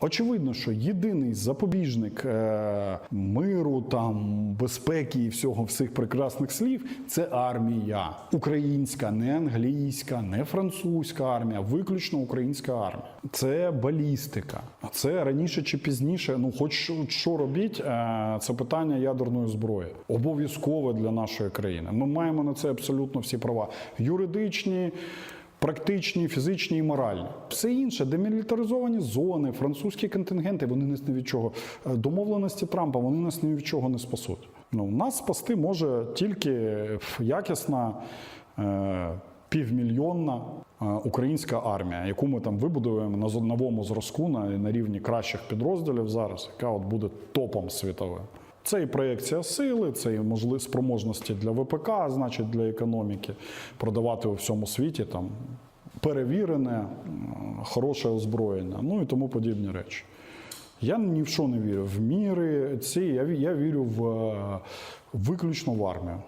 Очевидно, що єдиний запобіжник е, миру, там безпеки і всього всіх прекрасних слів це армія. Українська, не англійська, не французька армія, виключно українська армія. Це балістика. Це раніше чи пізніше, ну хоч що, робіть, е, це питання ядерної зброї. Обов'язкове для нашої країни. Ми маємо на це абсолютно всі права. Юридичні. Практичні, фізичні і моральні. Все інше, демілітаризовані зони, французькі контингенти, вони нас ні від чого. Е, Домовленості Трампа, вони нас ні від чого не спасуть. Ну, нас спасти може тільки якісна е, півмільйонна е, українська армія, яку ми там вибудуємо на новому зразку на, на рівні кращих підрозділів зараз, яка от буде топом світовим. Це і проєкція сили, це і можливі спроможності для ВПК, значить для економіки, продавати у всьому світі там перевірене, хороше озброєння, ну і тому подібні речі. Я ні в що не вірю. В міри ці я, вірю в е, виключно в армію.